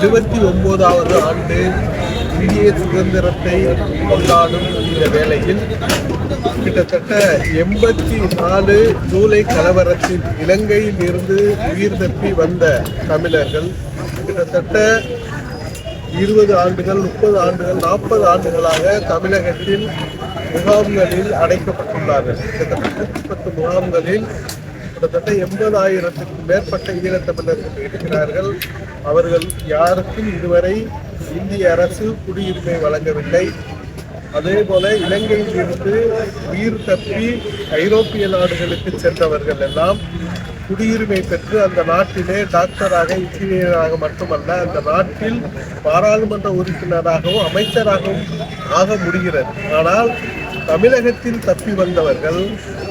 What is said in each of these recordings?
எழுபத்தி ஒன்பதாவது ஆண்டு இந்திய சுதந்திரத்தை கொண்டாடும் இந்த வேளையில் கிட்டத்தட்ட எண்பத்தி நாலு ஜூலை கலவரத்தில் இலங்கையில் இருந்து உயிர் தப்பி வந்த தமிழர்கள் கிட்டத்தட்ட இருபது ஆண்டுகள் முப்பது ஆண்டுகள் நாற்பது ஆண்டுகளாக தமிழகத்தில் முகாம்களில் அடைக்கப்பட்டுள்ளார்கள். கிட்டத்தட்ட நூற்றி பத்து முகாம்களில் கிட்டத்தட்ட எண்பதாயிரத்துக்கும் மேற்பட்ட ஈழத்தமிழர்கள் இருக்கிறார்கள். அவர்கள் யாருக்கும் இதுவரை இந்திய அரசு குடியுரிமை வழங்கவில்லை. அதே போல இலங்கையிலிருந்து உயிர் தப்பி ஐரோப்பிய நாடுகளுக்கு சென்றவர்கள் எல்லாம் குடியுரிமை பெற்று அந்த நாட்டிலே டாக்டராக இன்ஜினியராக மட்டுமல்ல அந்த நாட்டில் பாராளுமன்ற உறுப்பினராகவும் அமைச்சராகவும் ஆக முடிகிறது. ஆனால் தமிழகத்தில் தப்பி வந்தவர்கள்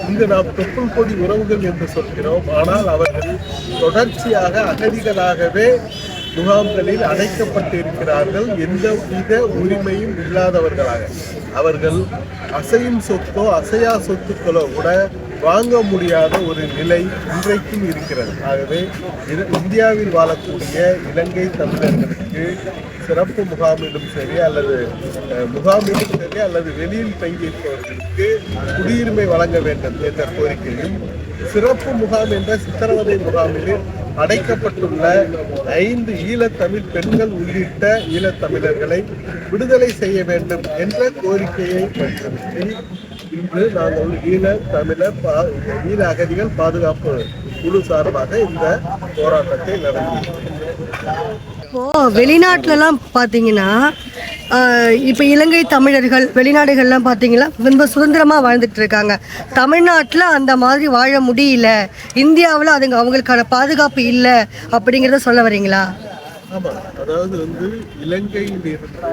இங்கு நாம் தொப்புள் கொடி உறவுகள் என்று சொல்கிறோம். ஆனால் அவர்கள் தொடர்ச்சியாக அகதிகளாகவே முகாம்களில் அடைக்கப்பட்டு இருக்கிறார்கள் எந்த வித உரிமையும் இல்லாதவர்களாக. அவர்கள் அசையும் சொத்தோ அசையா சொத்துக்களோ கூட வாங்க முடியாத ஒரு நிலை இன்றைக்கும் இருக்கிறது. ஆகவே இது இந்தியாவில் வாழக்கூடிய இலங்கை தமிழர்களுக்கு சிறப்பு முகாமிலும் சரி அல்லது முகாமிலும் சரி அல்லது வெளியில் தங்கியிருப்பவர்களுக்கு குடியுரிமை வழங்க வேண்டும் என்ற கோரிக்கையும் சிறப்பு முகாம் என்ற சித்திரவதை முகாமில் அடைக்கப்பட்டுள்ள ஐந்து ஈழத்தமிழ் பெண்கள் உள்ளிட்ட ஈழத்தமிழர்களை விடுதலை செய்ய வேண்டும் என்ற கோரிக்கையை வலியுறுத்தி இன்று நாங்கள் ஈழ தமிழ பா ஈழ அகதிகள் பாதுகாப்பு குழு சார்பாக இந்த போராட்டத்தை நடத்தியிருக்கிறோம். இப்போ வெளிநாட்டிலலாம் பார்த்தீங்கன்னா இப்போ இலங்கை தமிழர்கள் வெளிநாடுகள்லாம் பார்த்தீங்கன்னா ரொம்ப சுதந்திரமாக வாழ்ந்துட்டு இருக்காங்க. தமிழ்நாட்டில் அந்த மாதிரி வாழ முடியல. இந்தியாவில் அதுங்க அவங்களுக்கான பாதுகாப்பு இல்லை அப்படிங்கிறத சொல்ல வரீங்களா? ஆமா அதாவது வந்து இலங்கையில் இருந்து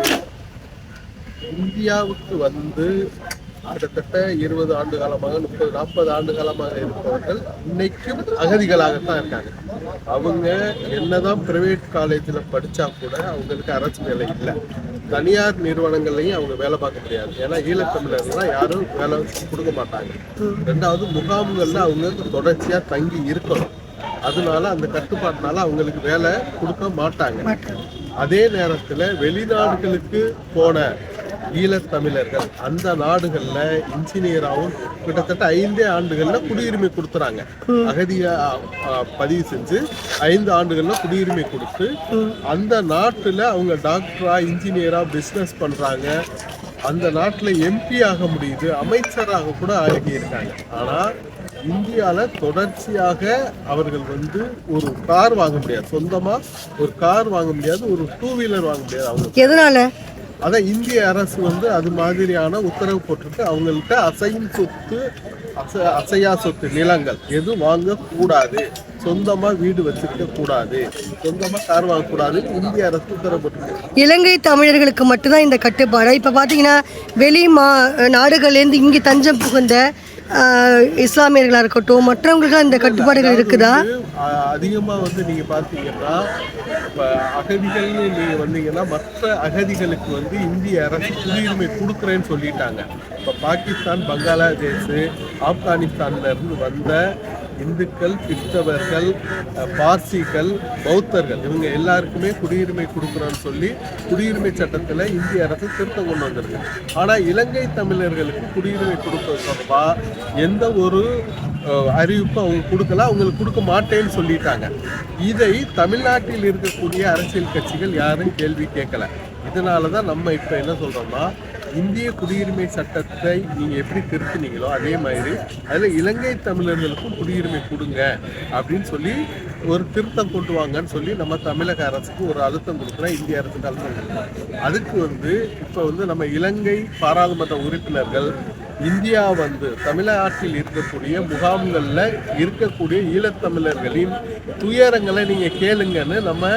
இந்தியாவுக்கு வந்து கிட்டத்தட்ட இருபது ஆண்டு காலமாக முப்பது நாற்பது ஆண்டு காலமாக இருப்பவர்கள் இன்னைக்கும் அகதிகளாகத்தான் இருக்காங்க. அவங்க என்னதான் பிரைவேட் காலேஜில் படிச்சா கூட அவங்களுக்கு அரசு வேலை இல்லை. தனியார் நிறுவனங்கள்லையும் அவங்க வேலை பார்க்க முடியாது. ஏன்னா ஈழத்தமிழர்கள்லாம் யாரும் வேலை கொடுக்க மாட்டாங்க. ரெண்டாவது முகாம்கள்ல அவங்க தொடர்ச்சியா தங்கி இருக்கணும். அதனால அந்த கட்டுப்பாட்டினால அவங்களுக்கு வேலை கொடுக்க மாட்டாங்க. அதே நேரத்துல வெளிநாடுகளுக்கு போன ஈழத்தமிழர்கள் அந்த நாடுகள்ல இன்ஜினியராகவும் கிட்டத்தட்ட ஐந்தே ஆண்டுகளில் குடியுரிமை கொடுத்துறாங்க. அகதியை பதிவு செஞ்சு ஐந்து ஆண்டுகளில் குடியுரிமை கொடுத்து அந்த நாட்டில் அவங்க டாக்டரா இன்ஜினியரா பிஸ்னஸ் பண்றாங்க. அந்த நாட்டில் எம்பி ஆக முடியுது அமைச்சராக கூட ஆகி இருக்காங்க ஆனா தொடர்ச்சியாக அவர்கள் வந்து ஒரு கார் வாங்க முடியாது. சொந்தமா ஒரு கார் வாங்க முடியாது ஒரு டூ வீலர் வாங்க முடியாது. அவங்க எதனால? அதான் இந்திய அரசு வந்து அது மாதிரியான உத்தரவு போட்டிருக்கு. அவங்கள்ட்ட அசையும் சொத்து அசை அசையா சொத்து நிலங்கள் எதுவும் வாங்கக்கூடாது. சொந்தமா வீடு வச்சிருக்க கூடாது சொந்தமா கார் வாங்கக்கூடாது இந்திய அரசு உத்தரவு இலங்கை தமிழர்களுக்கு மட்டும்தான் இந்த கட்டுப்பாடு? இப்போ பார்த்தீங்கன்னா வெளி மா நாடுகள்லேருந்து இங்கே தஞ்சம் புகுந்த இஸ்லாமியர்களாக இருக்கட்டும் மற்றவங்களுக்கு இந்த கட்டுப்பாடுகள் இருக்குதா? அஹ் அதிகமா வந்து நீங்க பாத்தீங்கன்னா இப்ப அகதிகள்னு நீங்க வந்தீங்கன்னா மற்ற அகதிகளுக்கு வந்து இந்திய அரசு குடியுரிமை கொடுக்குறேன்னு சொல்லிட்டாங்க. இப்ப பாகிஸ்தான் பங்களாதேஷ் ஆப்கானிஸ்தான்ல இருந்து வந்த இந்துக்கள் கிறிஸ்தவர்கள் பார்சிகள் பௌத்தர்கள் இவங்க எல்லாருக்குமே குடியுரிமை கொடுக்குறோன்னு சொல்லி குடியுரிமை சட்டத்தில் இந்திய அரசு திருத்தம் கொண்டு வந்திருக்கு. ஆனால் இலங்கை தமிழர்களுக்கு குடியுரிமை கொடுப்பது தொடர்பாக எந்த ஒரு அறிவிப்பு அவங்க கொடுக்கல அவங்களுக்கு கொடுக்க மாட்டேன்னு சொல்லிட்டாங்க. இதை தமிழ்நாட்டில் இருக்கக்கூடிய அரசியல் கட்சிகள் யாரும் கேள்வி கேட்கல. இதனால தான் நம்ம இப்போ என்ன சொல்கிறோம்னா இந்திய குடியுரிமை சட்டத்தை நீங்கள் எப்படி திருத்தினீங்களோ அதே மாதிரி அதில் இலங்கை தமிழர்களுக்கும் குடியுரிமை கொடுங்க அப்படின்னு சொல்லி ஒரு திருத்தம் கொண்டு வாங்கன்னு சொல்லி நம்ம தமிழக அரசுக்கு ஒரு அழுத்தம் கொடுக்குறோம் இந்திய அரசுக்கு அழுத்தம் கொடுக்குறோம் அதுக்கு வந்து இப்போ வந்து நம்ம இலங்கை பாராளுமன்ற உறுப்பினர்கள் இந்தியா வந்து தமிழ்நாட்டில் இருக்கக்கூடிய முகாம்களில் இருக்கக்கூடிய ஈழத்தமிழர்களின் துயரங்களை நீங்கள் கேளுங்கன்னு நம்ம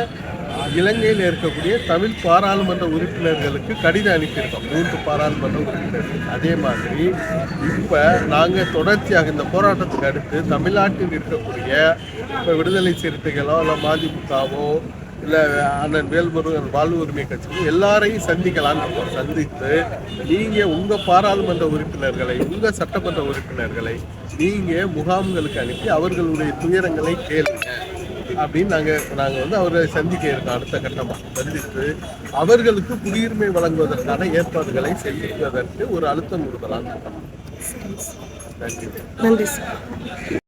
இலங்கையில் இருக்கக்கூடிய தமிழ் பாராளுமன்ற உறுப்பினர்களுக்கு கடிதம் அனுப்பியிருக்கோம். மூன்று பாராளுமன்ற உறுப்பினர்கள் அதே மாதிரி இப்போ நாங்கள் தொடர்ச்சியாக இந்த போராட்டத்துக்கு அடுத்து தமிழ்நாட்டில் இருக்கக்கூடிய இப்போ விடுதலை சிறுத்தைகளோ இல்லை மதிமுகவோ இல்லை அண்ணன் வேல்முருகன் வாழ்வு உரிமை கட்சிக்கு எல்லாரையும் சந்திக்கலாம்னு இருக்கோம். சந்தித்து நீங்கள் உங்கள் பாராளுமன்ற உறுப்பினர்களை உங்கள் சட்டமன்ற உறுப்பினர்களை நீங்கள் முகாம்களுக்கு அனுப்பி அவர்களுடைய துயரங்களை கேளுங்க. அப்படின்னு நாங்க நாங்க வந்து அவரை சந்திக்க இருக்கோம் அடுத்த கட்டமா. சந்தித்து அவர்களுக்கு குடியுரிமை வழங்குவதற்கான ஏற்பாடுகளை செய்வதற்கு ஒரு அழுத்தம் கொடுக்கலாம். நன்றி. நன்றி சார்.